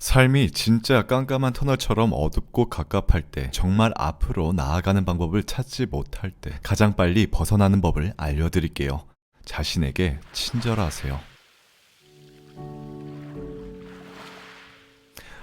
삶이 진짜 깜깜한 터널처럼 어둡고 갑갑할 때, 정말 앞으로 나아가는 방법을 찾지 못할 때, 가장 빨리 벗어나는 법을 알려드릴게요. 자신에게 친절하세요.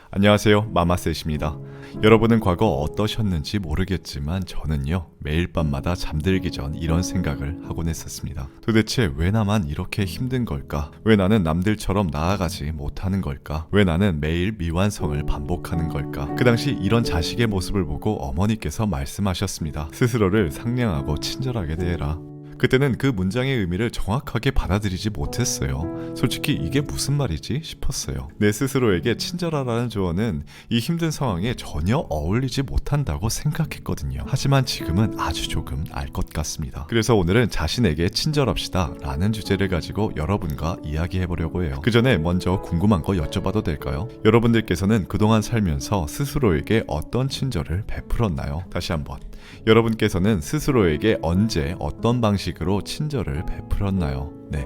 안녕하세요. 마마셋입니다. 여러분은 과거 어떠셨는지 모르겠지만 저는요 매일 밤마다 잠들기 전 이런 생각을 하곤 했었습니다. 도대체 왜 나만 이렇게 힘든 걸까? 왜 나는 남들처럼 나아가지 못하는 걸까? 왜 나는 매일 미완성을 반복하는 걸까? 그 당시 이런 자식의 모습을 보고 어머니께서 말씀하셨습니다. 스스로를 상냥하고 친절하게 대해라. 그때는 그 문장의 의미를 정확하게 받아들이지 못했어요. 솔직히 이게 무슨 말이지 싶었어요. 내 스스로에게 친절하라는 조언은 이 힘든 상황에 전혀 어울리지 못한다고 생각했거든요. 하지만 지금은 아주 조금 알 것 같습니다. 그래서 오늘은 자신에게 친절합시다 라는 주제를 가지고 여러분과 이야기해 보려고 해요. 그 전에 먼저 궁금한 거 여쭤봐도 될까요? 여러분들께서는 그동안 살면서 스스로에게 어떤 친절을 베풀었나요? 다시 한번. 여러분께서는 스스로에게 언제 어떤 방식으로 친절을 베풀었나요? 네.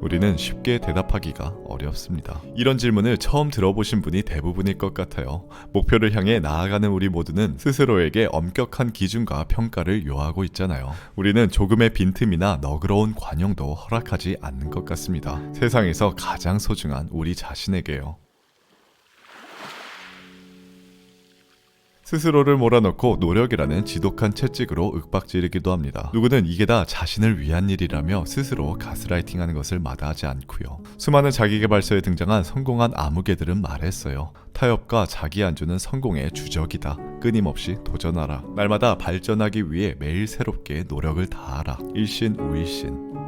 우리는 쉽게 대답하기가 어렵습니다. 이런 질문을 처음 들어보신 분이 대부분일 것 같아요. 목표를 향해 나아가는 우리 모두는 스스로에게 엄격한 기준과 평가를 요하고 있잖아요. 우리는 조금의 빈틈이나 너그러운 관용도 허락하지 않는 것 같습니다. 세상에서 가장 소중한 우리 자신에게요. 스스로를 몰아넣고 노력이라는 지독한 채찍으로 윽박지르기도 합니다. 누구는 이게 다 자신을 위한 일이라며 스스로 가스라이팅하는 것을 마다하지 않고요. 수많은 자기개발서에 등장한 성공한 아무개들은 말했어요. 타협과 자기 안주는 성공의 주적이다. 끊임없이 도전하라. 날마다 발전하기 위해 매일 새롭게 노력을 다하라. 일신 우일신.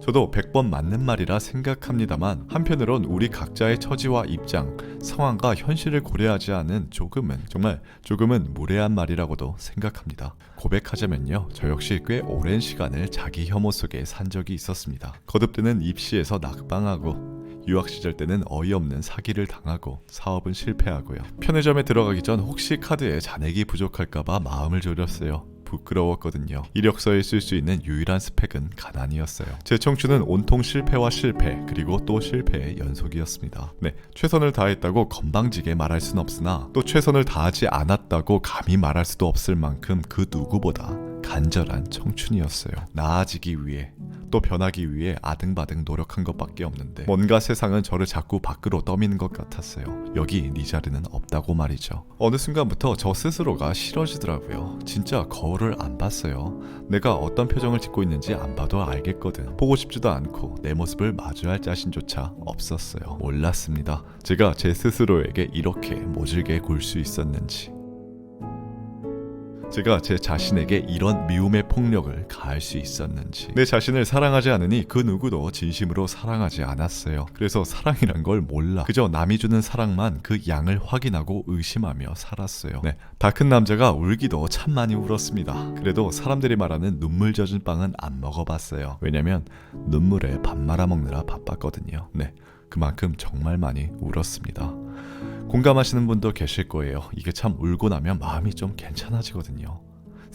저도 100번 맞는 말이라 생각합니다만 한편으론 우리 각자의 처지와 입장, 상황과 현실을 고려하지 않은 조금은 정말 조금은 무례한 말이라고도 생각합니다. 고백하자면요. 저 역시 꽤 오랜 시간을 자기 혐오 속에 산 적이 있었습니다. 거듭되는 입시에서 낙방하고 유학 시절 때는 어이없는 사기를 당하고 사업은 실패하고요. 편의점에 들어가기 전 혹시 카드에 잔액이 부족할까봐 마음을 졸였어요. 부끄러웠거든요. 이력서에 쓸 수 있는 유일한 스펙은 가난이었어요. 제 청춘은 온통 실패와 실패 그리고 또 실패의 연속이었습니다. 네, 최선을 다했다고 건방지게 말할 순 없으나 또 최선을 다하지 않았다고 감히 말할 수도 없을 만큼 그 누구보다 간절한 청춘이었어요. 나아지기 위해 또 변하기 위해 아등바등 노력한 것밖에 없는데 뭔가 세상은 저를 자꾸 밖으로 떠미는 것 같았어요. 여기 네 자리는 없다고 말이죠. 어느 순간부터 저 스스로가 싫어지더라고요. 진짜 거울을 안 봤어요. 내가 어떤 표정을 짓고 있는지 안 봐도 알겠거든. 보고 싶지도 않고 내 모습을 마주할 자신조차 없었어요. 몰랐습니다. 제가 제 스스로에게 이렇게 모질게 굴 수 있었는지. 제가 제 자신에게 이런 미움의 폭력을 가할 수 있었는지. 내 자신을 사랑하지 않으니 그 누구도 진심으로 사랑하지 않았어요. 그래서 사랑이란 걸 몰라. 그저 남이 주는 사랑만 그 양을 확인하고 의심하며 살았어요. 네, 다 큰 남자가 울기도 참 많이 울었습니다. 그래도 사람들이 말하는 눈물 젖은 빵은 안 먹어봤어요. 왜냐면 눈물에 밥 말아 먹느라 바빴거든요. 네 그만큼 정말 많이 울었습니다 공감하시는 분도 계실 거예요. 이게 참 울고 나면 마음이 좀 괜찮아지거든요.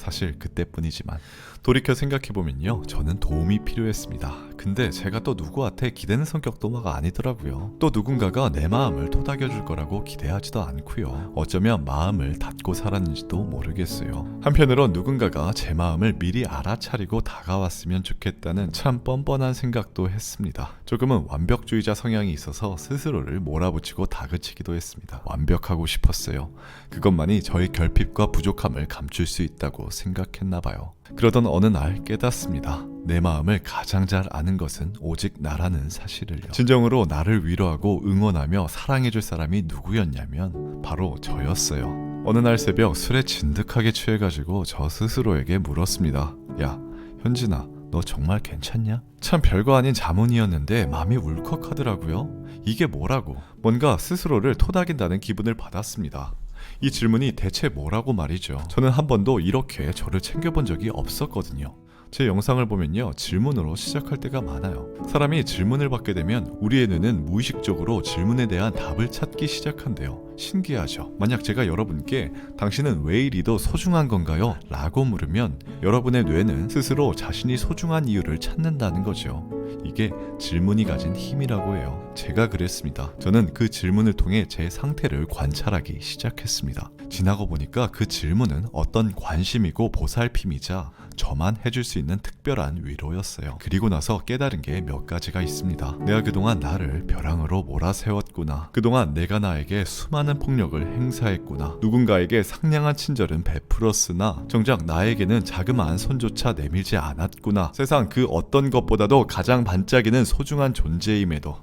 사실 그때뿐이지만 돌이켜 생각해보면요 저는 도움이 필요했습니다. 근데 제가 또 누구한테 기대는 성격도 막 아니더라고요. 또 누군가가 내 마음을 토닥여줄 거라고 기대하지도 않고요. 어쩌면 마음을 닫고 살았는지도 모르겠어요. 한편으론 누군가가 제 마음을 미리 알아차리고 다가왔으면 좋겠다는 참 뻔뻔한 생각도 했습니다. 조금은 완벽주의자 성향이 있어서 스스로를 몰아붙이고 다그치기도 했습니다. 완벽하고 싶었어요. 그것만이 저의 결핍과 부족함을 감출 수 있다고 생각했나 봐요. 그러던 어느 날 깨닫습니다. 내 마음을 가장 잘 아는 것은 오직 나라는 사실을요. 진정으로 나를 위로하고 응원하며 사랑해줄 사람이 누구였냐면 바로 저였어요. 어느 날 새벽 술에 진득하게 취해가지고 저 스스로에게 물었습니다. 야, 현진아, 너 정말 괜찮냐? 참 별거 아닌 자문이었는데 마음이 울컥하더라고요. 이게 뭐라고? 뭔가 스스로를 토닥인다는 기분을 받았습니다. 이 질문이 대체 뭐라고 말이죠. 저는 한 번도 이렇게 저를 챙겨본 적이 없었거든요. 제 영상을 보면요 질문으로 시작할 때가 많아요. 사람이 질문을 받게 되면 우리의 뇌는 무의식적으로 질문에 대한 답을 찾기 시작한대요. 신기하죠. 만약 제가 여러분께 당신은 왜 이리도 소중한 건가요? 라고 물으면 여러분의 뇌는 스스로 자신이 소중한 이유를 찾는다는 거죠. 이게 질문이 가진 힘이라고 해요. 제가 그랬습니다. 저는 그 질문을 통해 제 상태를 관찰하기 시작했습니다. 지나고 보니까 그 질문은 어떤 관심이고 보살핌이자 저만 해줄 수 있는 특별한 위로였어요. 그리고 나서 깨달은 게 몇 가지가 있습니다. 내가 그동안 나를 벼랑으로 몰아세웠구나. 그동안 내가 나에게 수많은 폭력을 행사했구나. 누군가에게 상냥한 친절은 베풀었으나 정작 나에게는 자그마한 손조차 내밀지 않았구나. 세상 그 어떤 것보다도 가장 반짝이는 소중한 존재임에도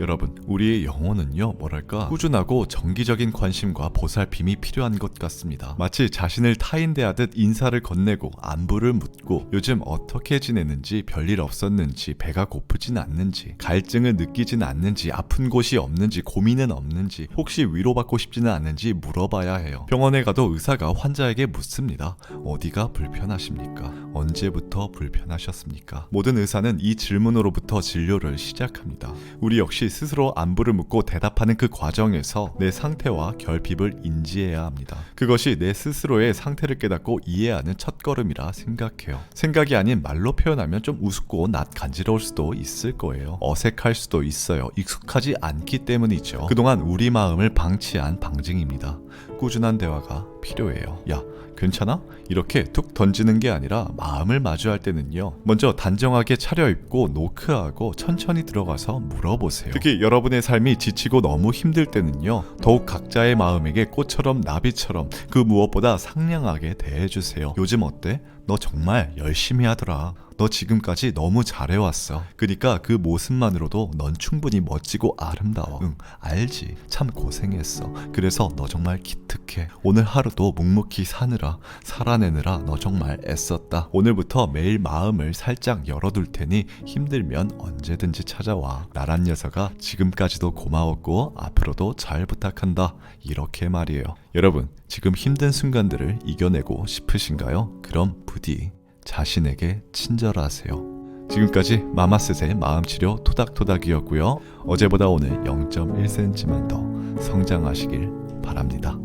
여러분, 우리의 영혼은요, 뭐랄까, 꾸준하고 정기적인 관심과 보살핌이 필요한 것 같습니다. 마치 자신을 타인대하듯 인사를 건네고 안부를 묻고 요즘 어떻게 지내는지 별일 없었는지 배가 고프진 않는지 갈증을 느끼진 않는지 아픈 곳이 없는지 고민은 없는지 혹시 위로받고 싶지는 않는지 물어봐야 해요. 병원에 가도 의사가 환자에게 묻습니다. 어디가 불편하십니까? 언제부터 불편하셨습니까? 모든 의사는 이 질문으로부터 진료를 시작합니다. 우리 역시 스스로 안부를 묻고 대답하는 그 과정에서 내 상태와 결핍을 인지해야 합니다. 그것이 내 스스로의 상태를 깨닫고 이해하는 첫걸음이라 생각해요. 생각이 아닌 말로 표현하면 좀 우습고 낯 간지러울 수도 있을 거예요. 어색할 수도 있어요. 익숙하지 않기 때문이죠. 그동안 우리 마음을 방치한 방증입니다. 꾸준한 대화가 필요해요. 야, 괜찮아? 이렇게 툭 던지는 게 아니라 마음을 마주할 때는요. 먼저 단정하게 차려입고 노크하고 천천히 들어가서 물어보세요. 특히 여러분의 삶이 지치고 너무 힘들 때는요. 더욱 각자의 마음에게 꽃처럼 나비처럼 그 무엇보다 상냥하게 대해주세요. 요즘 어때? 너 정말 열심히 하더라. 너 지금까지 너무 잘해왔어. 그니까 그 모습만으로도 넌 충분히 멋지고 아름다워. 응, 알지. 참 고생했어. 그래서 너 정말 기특해. 오늘 하루도 묵묵히 사느라, 살아내느라 너 정말 애썼다. 오늘부터 매일 마음을 살짝 열어둘 테니 힘들면 언제든지 찾아와. 나란 녀석아, 지금까지도 고마웠고, 앞으로도 잘 부탁한다. 이렇게 말이에요. 여러분, 지금 힘든 순간들을 이겨내고 싶으신가요? 그럼 부디 자신에게 친절하세요. 지금까지 마마스의 마음치료 토닥토닥이었고요. 어제보다 오늘 0.1cm만 더 성장하시길 바랍니다.